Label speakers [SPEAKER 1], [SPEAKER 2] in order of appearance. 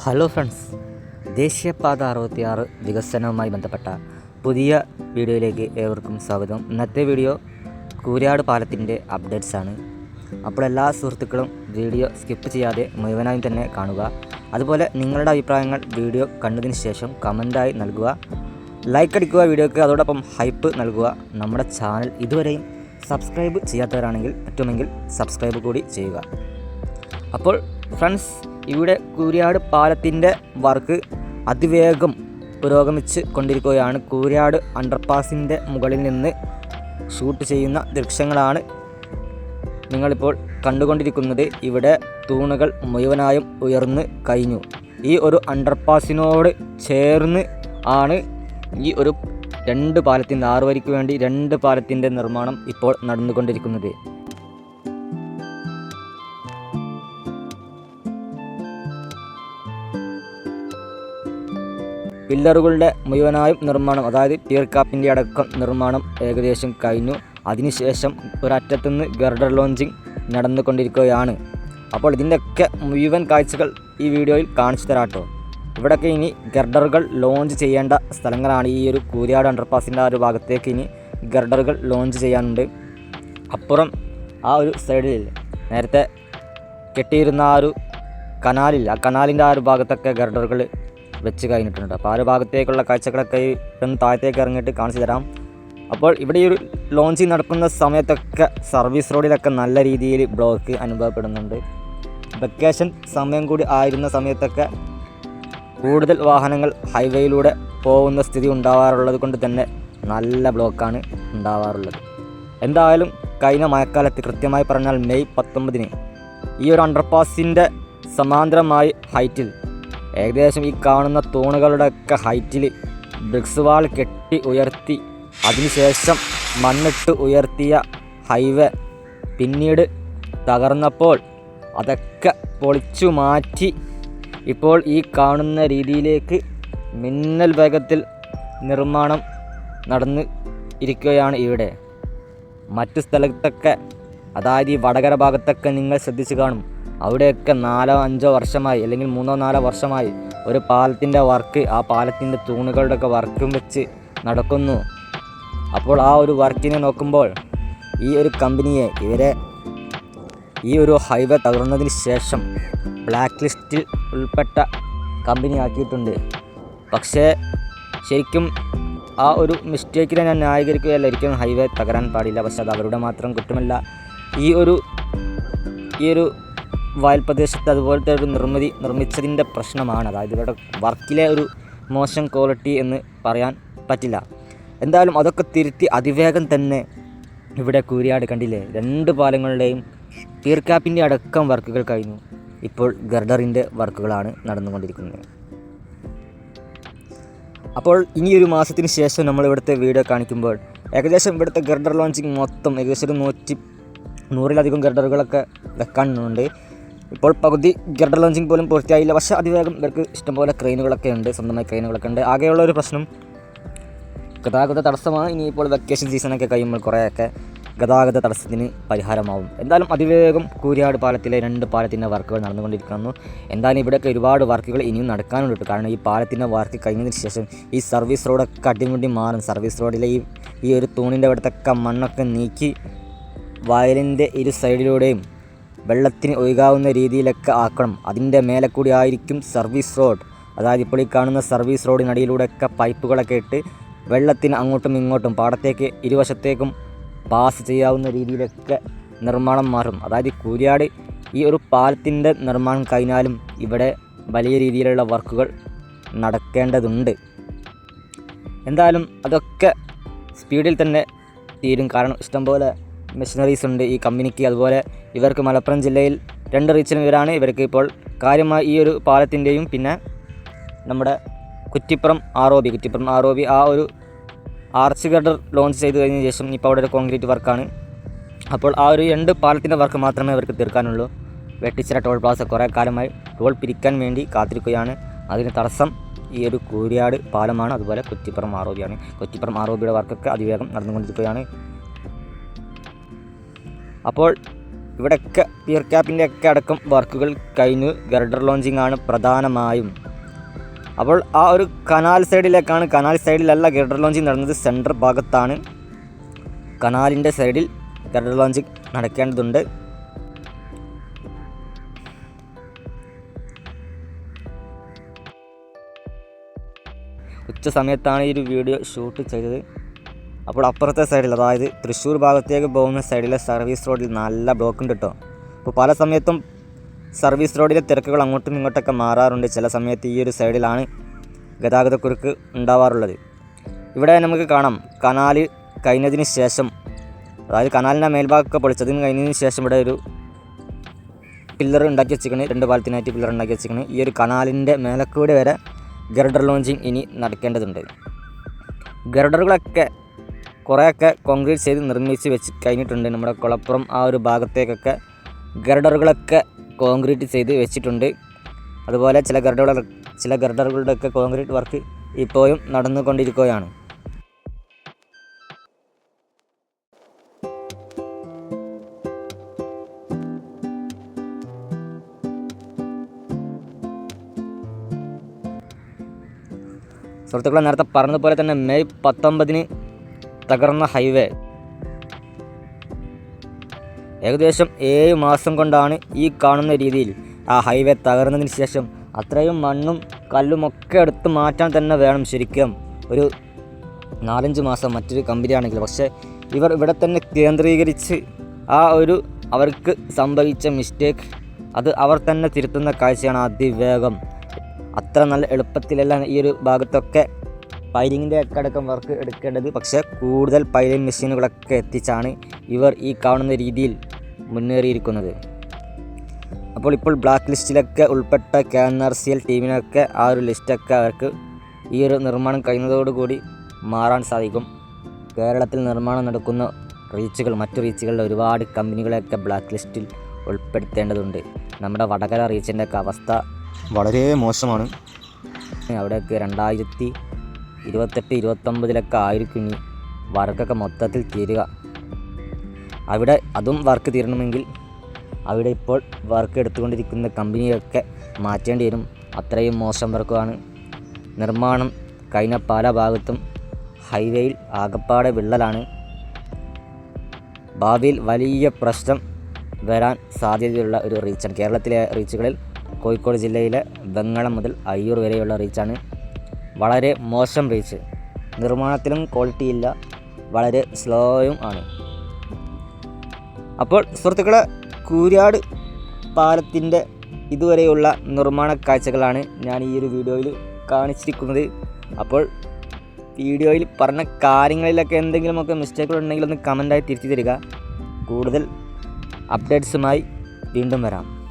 [SPEAKER 1] Hello friends ദേശീയപാത അറുപത്തിയാറ് വികസനവുമായി ബന്ധപ്പെട്ട പുതിയ വീഡിയോയിലേക്ക് ഏവർക്കും സ്വാഗതം. ഇന്നത്തെ വീഡിയോ കൂരാട് പാലത്തിന്റെ അപ്ഡേറ്റ്സ് ആണ്. അപ്പോൾ എല്ലാ സുഹൃത്തുക്കളും വീഡിയോ സ്കിപ്പ് ചെയ്യാതെ മുഴുവനായും തന്നെ കാണുക. അതുപോലെ നിങ്ങളുടെ അഭിപ്രായങ്ങൾ വീഡിയോ കണ്ടതിന് ശേഷം കമന്റായി നൽകുക. ലൈക്ക് അടിക്കുക വീഡിയോക്ക് അതോടൊപ്പം ഹൈപ്പ് നൽകുക. നമ്മുടെ ചാനൽ ഇതുവരെയും സബ്സ്ക്രൈബ് ചെയ്യാത്തവരാണെങ്കിൽ പറ്റുമെങ്കിൽ സബ്സ്ക്രൈബ് കൂടി ചെയ്യുക. അപ്പോൾ ഫ്രണ്ട്സ് ഇവിടെ കൂരിയാട് പാലത്തിന്റെ വർക്ക് അതിവേഗം പുരോഗമിച്ച് കൊണ്ടിരിക്കുകയാണ്. കൂരിയാട് അണ്ടർപാസിന്റെ മുകളിൽ നിന്ന് ഷൂട്ട് ചെയ്യുന്ന ദൃശ്യങ്ങളാണ് നിങ്ങളിപ്പോൾ കണ്ടുകൊണ്ടിരിക്കുന്നത്. ഇവിടെ തൂണുകൾ മുഴുവനായും ഉയർന്ന് കഴിഞ്ഞു. ഈ ഒരു അണ്ടർപാസിനോട് ചേർന്ന് ആണ് ഈ ഒരു രണ്ട് പാലത്തിന്റെ ആറ് വരിക്ക് വേണ്ടി രണ്ട് പാലത്തിന്റെ നിർമ്മാണം ഇപ്പോൾ നടന്നുകൊണ്ടിരിക്കുന്നത്. പില്ലറുകളുടെ മുഴുവനായും നിർമ്മാണം അതായത് ടീർക്കാപ്പിന്റെ കാപ്പിന്റെ അടക്കം നിർമ്മാണം ഏകദേശം കഴിഞ്ഞു. അതിനുശേഷം ഒരറ്റത്തുനിന്ന് ഗർഡർ ലോഞ്ചിങ് നടന്നുകൊണ്ടിരിക്കുകയാണ്. അപ്പോൾ ഇതിന്റെയൊക്കെ മുഴുവൻ കാഴ്ചകൾ ഈ വീഡിയോയിൽ കാണിച്ചു തരാട്ടോ ഇവിടെയൊക്കെ ഇനി ഗർഡറുകൾ ലോഞ്ച് ചെയ്യേണ്ട സ്ഥലങ്ങളാണ് ഈ ഒരു കൂരിയാട് അണ്ടർപാസിന്റെ ആ ഒരു ഭാഗത്തേക്ക് ഇനി ഗർഡറുകൾ ലോഞ്ച് ചെയ്യാനുണ്ട്. അപ്പുറം ആ ഒരു സൈഡിൽ നേരത്തെ കെട്ടിയിരുന്ന ആ ഒരു കനാലിൽ ആ കനാലിന്റെ ആ ഒരു ഭാഗത്തൊക്കെ ഗർഡറുകൾ വെച്ച് കഴിഞ്ഞിട്ടുണ്ട്. അപ്പോൾ ആ ഒരു ഭാഗത്തേക്കുള്ള കാഴ്ചകളൊക്കെ ഒന്ന് താഴത്തേക്ക് ഇറങ്ങിയിട്ട് കാണിച്ചു തരാം. അപ്പോൾ ഇവിടെ ഈ ഒരു ലോഞ്ചിങ് നടക്കുന്ന സമയത്തൊക്കെ സർവീസ് റോഡിലൊക്കെ നല്ല രീതിയിൽ ബ്ലോക്ക് അനുഭവപ്പെടുന്നുണ്ട്. വെക്കേഷൻ സമയം കൂടി ആയിരുന്ന സമയത്തൊക്കെ കൂടുതൽ വാഹനങ്ങൾ ഹൈവേയിലൂടെ പോകുന്ന സ്ഥിതി ഉണ്ടാവാറുള്ളത് കൊണ്ട് തന്നെ നല്ല ബ്ലോക്കാണ് ഉണ്ടാവാറുള്ളത്. എന്തായാലും കഴിഞ്ഞ മഴക്കാലത്ത് കൃത്യമായി പറഞ്ഞാൽ മെയ് പത്തൊമ്പതിന് ഈ ഒരു അണ്ടർപാസിന്റെ സമാന്തരമായി ഹൈറ്റിൽ ഏകദേശം ഈ കാണുന്ന തൂണുകളുടെയൊക്കെ ഹൈറ്റിൽ ബ്രിക്സ് വാൾ കെട്ടി ഉയർത്തി അതിനുശേഷം മണ്ണിട്ട് ഉയർത്തിയ ഹൈവേ പിന്നീട് തകർന്നപ്പോൾ അതൊക്കെ പൊളിച്ചു മാറ്റി ഇപ്പോൾ ഈ കാണുന്ന രീതിയിലേക്ക് മിന്നൽ വേഗത്തിൽ നിർമ്മാണം നടന്ന് ഇരിക്കുകയാണ് ഇവിടെ. മറ്റു സ്ഥലത്തൊക്കെ അതായത് ഈ വടകര ഭാഗത്തൊക്കെ നിങ്ങൾ ശ്രദ്ധിച്ച് കാണും. അവിടെയൊക്കെ നാലോ അഞ്ചോ വർഷമായി അല്ലെങ്കിൽ മൂന്നോ നാലോ വർഷമായി ഒരു പാലത്തിന്റെ വർക്ക് ആ പാലത്തിന്റെ തൂണുകളുടെയൊക്കെ വർക്കും വെച്ച് നടക്കുന്നു. അപ്പോൾ ആ ഒരു വർക്കിനെ നോക്കുമ്പോൾ ഈ ഒരു കമ്പനിയെ ഇവരെ ഈ ഒരു ഹൈവേ തകർന്നതിന് ശേഷം ബ്ലാക്ക് ലിസ്റ്റിൽ ഉൾപ്പെട്ട കമ്പനി ആക്കിയിട്ടുണ്ട്. പക്ഷേ ശരിക്കും ആ ഒരു മിസ്റ്റേക്കിനെ ഞാൻ ന്യായീകരിക്കുകയല്ല. ഒരിക്കലും ഹൈവേ തകരാൻ പാടില്ല. പക്ഷെ അത് അവരുടെ മാത്രം കുറ്റമല്ല. ഈ ഒരു ഈ ഒരു വയൽ പ്രദേശത്ത് അതുപോലത്തെ ഒരു നിർമ്മിതി നിർമ്മിച്ചതിന്റെ പ്രശ്നമാണ്. അതായത് ഇവരുടെ വർക്കിലെ ഒരു മോശം ക്വാളിറ്റി എന്ന് പറയാൻ പറ്റില്ല. എന്തായാലും അതൊക്കെ തിരുത്തി അതിവേഗം തന്നെ ഇവിടെ കൂരിയാട് കണ്ടില്ലേ? രണ്ട് പാലങ്ങളുടെയും തീർക്കാപ്പിന്റെ അടക്കം വർക്കുകൾ കഴിഞ്ഞു. ഇപ്പോൾ ഗർഡറിന്റെ വർക്കുകളാണ് നടന്നുകൊണ്ടിരിക്കുന്നത്. അപ്പോൾ ഇനി ഒരു മാസത്തിന് ശേഷം നമ്മൾ ഇവിടുത്തെ വീഡിയോ കാണിക്കുമ്പോൾ ഏകദേശം ഇവിടുത്തെ ഗർഡർ ലോഞ്ചിങ് മൊത്തം ഏകദേശം ഒരു നൂറ്റി നൂറിലധികം ഗർഡറുകളൊക്കെ വെക്കാനുണ്ട്. ഇപ്പോൾ പകുതി ഗർഡർ ലോഞ്ചിങ് പോലും പൂർത്തിയായില്ല. പക്ഷേ അതിവേഗം ഇവർക്ക് ഇഷ്ടംപോലെ ക്രെയിനുകളൊക്കെ ഉണ്ട്. സ്വന്തമായി ക്രെയിനുകളൊക്കെ ഉണ്ട്. ആകെയുള്ള ഒരു പ്രശ്നം ഗതാഗത തടസ്സമാണ്. ഇനിയിപ്പോൾ വെക്കേഷൻ സീസണൊക്കെ കഴിയുമ്പോൾ കുറേയൊക്കെ ഗതാഗത തടസ്സത്തിന് പരിഹാരമാവും. എന്തായാലും അതിവേഗം കൂരിയാട് പാലത്തിലെ രണ്ട് പാലത്തിന്റെ വർക്കുകൾ നടന്നുകൊണ്ടിരിക്കുന്നു. എന്തായാലും ഇവിടെയൊക്കെ ഒരുപാട് വർക്കുകൾ ഇനിയും നടക്കാനുണ്ട്. കാരണം ഈ പാലത്തിന്റെ വർക്ക് കഴിഞ്ഞതിന് ശേഷം ഈ സർവീസ് റോഡൊക്കെ അടിമുടി മാറും. സർവീസ് റോഡിലെ ഈ ഈ ഒരു തൂണിന്റെ അവിടുത്തെ മണ്ണൊക്കെ നീക്കി വയലിന്റെ ഇരു സൈഡിലൂടെയും വെള്ളത്തിന് ഒഴുകാവുന്ന രീതിയിലൊക്കെ ആക്കണം. അതിന്റെ മേലെ കൂടി ആയിരിക്കും സർവീസ് റോഡ്. അതായത് ഇപ്പോൾ ഈ കാണുന്ന സർവീസ് റോഡിനടിയിലൂടെയൊക്കെ പൈപ്പുകളൊക്കെ ഇട്ട് വെള്ളത്തിന് അങ്ങോട്ടും ഇങ്ങോട്ടും പാടത്തേക്ക് ഇരുവശത്തേക്കും പാസ് ചെയ്യാവുന്ന രീതിയിലൊക്കെ നിർമ്മാണം മാറും. അതായത് കൂരിയാട് ഈ ഒരു പാലത്തിന്റെ നിർമ്മാണം കഴിഞ്ഞാലും ഇവിടെ വലിയ രീതിയിലുള്ള വർക്കുകൾ നടക്കേണ്ടതുണ്ട്. എന്തായാലും അതൊക്കെ സ്പീഡിൽ തന്നെ തീരും. കാരണം ഇഷ്ടംപോലെ മെഷീനറീസ് ഉണ്ട് ഈ കമ്പനിക്ക് അതുപോലെ ഇവർക്ക് മലപ്പുറം ജില്ലയിൽ രണ്ട് റീച്ചിലും ഇവരാണ്. ഇവർക്ക് ഇപ്പോൾ കാര്യമായി ഈ ഒരു പാലത്തിന്റെയും പിന്നെ നമ്മുടെ Kuttippuram R O B Kuttippuram R O B ആ ഒരു ആർച്ച് ഗഡർ ലോഞ്ച് ചെയ്ത് കഴിഞ്ഞ ശേഷം ഇപ്പോൾ അവിടെ ഒരു കോൺക്രീറ്റ് വർക്കാണ് അപ്പോൾ ആ ഒരു രണ്ട് പാലത്തിന്റെ വർക്ക് മാത്രമേ അവർക്ക് തീർക്കാനുള്ളൂ. വെട്ടിച്ചിറ ടോൾ പ്ലാസ കുറേ കാലമായി ടോൾ പിരിക്കാൻ വേണ്ടി കാത്തിരിക്കുകയാണ്. അതിന് തടസ്സം ഈ ഒരു കൂരിയാട് പാലമാണ്. അതുപോലെ കുറ്റിപ്പുറം ആർ ഒ ബിയാണ് കുറ്റിപ്പുറം ആർ ഒ ബിയുടെ വർക്കൊക്കെ അതിവേഗം നടന്നുകൊണ്ടിരിക്കുകയാണ്. അപ്പോൾ ഇവിടെയൊക്കെ പിയർ ക്യാപ്പിന്റെ ഒക്കെ അടക്കം വർക്കുകൾ കഴിഞ്ഞു. ഗർഡർ ലോഞ്ചിങ് ആണ് പ്രധാനമായും. അപ്പോൾ ആ ഒരു കനാൽ സൈഡിലേക്കാണ് കനാൽ സൈഡിലല്ല ഗർഡർ ലോഞ്ചിങ് നടന്നത്. സെന്റർ ഭാഗത്താണ്. കനാലിന്റെ സൈഡിൽ ഗർഡർ ലോഞ്ചിങ് നടക്കേണ്ടതുണ്ട്. ഉച്ച സമയത്താണ് ഈ ഒരു വീഡിയോ ഷൂട്ട് ചെയ്തത്. അപ്പോൾ അപ്പുറത്തെ സൈഡിൽ അതായത് തൃശ്ശൂർ ഭാഗത്തേക്ക് പോകുന്ന സൈഡിലെ സർവീസ് റോഡിൽ നല്ല ബ്ലോക്ക് ഉണ്ട് കേട്ടോ അപ്പോൾ പല സമയത്തും സർവീസ് റോഡിലെ തിരക്കുകൾ അങ്ങോട്ടും ഇങ്ങോട്ടൊക്കെ മാറാറുണ്ട്. ചില സമയത്ത് ഈ ഒരു സൈഡിലാണ് ഗതാഗതക്കുരുക്ക് ഉണ്ടാവാറുള്ളത്. ഇവിടെ നമുക്ക് കാണാം. കനാൽ കഴിഞ്ഞതിന് ശേഷം അതായത് കനാലിന്റെ മേൽഭാഗമൊക്കെ പൊളിച്ചതിന് കഴിഞ്ഞതിന് ശേഷം ഇവിടെ ഒരു പില്ലർ ഉണ്ടാക്കി വെച്ചിരിക്കണേ. രണ്ട് പാലത്തിനായിട്ട് പില്ലർ ഉണ്ടാക്കി വെച്ചിരിക്കണേ. ഈ ഒരു കനാലിന്റെ മേലക്കൂടെ വരെ ഗർഡർ ലോഞ്ചിങ് ഇനി നടക്കേണ്ടതുണ്ട്. ഗർഡറുകളൊക്കെ കുറേയൊക്കെ കോൺക്രീറ്റ് ചെയ്ത് നിർമ്മിച്ച് വെച്ച് കഴിഞ്ഞിട്ടുണ്ട്. നമ്മുടെ കുളപ്പുറം ആ ഒരു ഭാഗത്തേക്കൊക്കെ ഗർഡറുകളൊക്കെ കോൺക്രീറ്റ് ചെയ്ത് വെച്ചിട്ടുണ്ട്. അതുപോലെ ചില ഗർഡറുകൾ ചില ഗർഡറുകളുടെയൊക്കെ കോൺക്രീറ്റ് വർക്ക് ഇപ്പോഴും നടന്നുകൊണ്ടിരിക്കുകയാണ്. സുഹൃത്തുക്കളെ നേരത്തെ പറഞ്ഞതുപോലെ തന്നെ മെയ് പത്തൊമ്പതിന് തകർന്ന ഹൈവേ. ഏകദേശം ഏഴ് മാസം കൊണ്ടാണ് ഈ കാണുന്ന രീതിയിൽ ആ ഹൈവേ തകർന്നതിന് ശേഷം അത്രയും മണ്ണും കല്ലും ഒക്കെ എടുത്ത് മാറ്റാൻ തന്നെ വേണം ശരിക്കും. ഒരു നാലഞ്ച് മാസം മറ്റൊരു കമ്പനിയാണെങ്കിൽ. പക്ഷേ ഇവർ ഇവിടെ തന്നെ കേന്ദ്രീകരിച്ച് ആ ഒരു അവർക്ക് സംഭവിച്ച മിസ്റ്റേക്ക് അത് അവർ തന്നെ തിരുത്തുന്ന കാഴ്ചയാണ് അതിവേഗം. അത്ര നല്ല എളുപ്പത്തിലെല്ലാം ഈ ഒരു ഭാഗത്തൊക്കെ പൈലിങ്ങിന്റെ ഒക്കെ അടക്കം വർക്ക് എടുക്കേണ്ടത്. പക്ഷേ കൂടുതൽ പൈലിംഗ് മെഷീനുകളൊക്കെ എത്തിച്ചാണ് ഇവർ ഈ കാണുന്ന രീതിയിൽ മുന്നേറിയിരിക്കുന്നത്. അപ്പോൾ ഇപ്പോൾ ബ്ലാക്ക് ലിസ്റ്റിലൊക്കെ ഉൾപ്പെട്ട K N R C L ടീമിനൊക്കെ ആ ഒരു ലിസ്റ്റൊക്കെ അവർക്ക് ഈ ഒരു നിർമ്മാണം കഴിയുന്നതോടുകൂടി മാറാൻ സാധിക്കും. കേരളത്തിൽ നിർമ്മാണം നടക്കുന്ന റീച്ചുകൾ മറ്റു റീച്ചുകളുടെ ഒരുപാട് കമ്പനികളെയൊക്കെ ബ്ലാക്ക് ലിസ്റ്റിൽ ഉൾപ്പെടുത്തേണ്ടതുണ്ട്. നമ്മുടെ വടകര റീച്ചിന്റെയൊക്കെ അവസ്ഥ വളരെ മോശമാണ്. അവിടെയൊക്കെ രണ്ടായിരത്തി ഇരുപത്തെട്ട് ഇരുപത്തൊമ്പതിലൊക്കെ ആയിരിക്കും ഇനി വർക്കൊക്കെ മൊത്തത്തിൽ തീരുക. അവിടെ അതും വർക്ക് തീരണമെങ്കിൽ അവിടെ ഇപ്പോൾ വർക്ക് എടുത്തുകൊണ്ടിരിക്കുന്ന കമ്പനിയൊക്കെ മാറ്റേണ്ടി വരും. അത്രയും മോശം വർക്കുമാണ് നിർമ്മാണം കഴിഞ്ഞ പല ഭാഗത്തും ഹൈവേയിൽ ആകപ്പാടെ വിള്ളലാണ്. ഭാവിയിൽ വലിയ പ്രശ്നം വരാൻ സാധ്യതയുള്ള ഒരു റീച്ചാണ് കേരളത്തിലെ റീച്ചുകളിൽ കോഴിക്കോട് ജില്ലയിലെ വെങ്ങളം മുതൽ അയ്യൂർ വരെയുള്ള റീച്ചാണ്. വളരെ മോശം റീച്ച് നിർമ്മാണത്തിലും ക്വാളിറ്റി ഇല്ല. വളരെ സ്ലോയും ആണ്. അപ്പോൾ സുഹൃത്തുക്കളെ കൂരാട് പാലത്തിന്റെ ഇതുവരെയുള്ള നിർമ്മാണ കാഴ്ചകളാണ് ഞാൻ ഈ ഒരു വീഡിയോയിൽ കാണിച്ചിരിക്കുന്നത്. അപ്പോൾ വീഡിയോയിൽ പറഞ്ഞ കാര്യങ്ങളിലൊക്കെ എന്തെങ്കിലുമൊക്കെ മിസ്റ്റേക്കുകൾ ഉണ്ടെങ്കിൽ ഒന്ന് കമന്റായി തിരുത്തി തരിക. കൂടുതൽ അപ്ഡേറ്റ്സുമായി വീണ്ടും വരാം.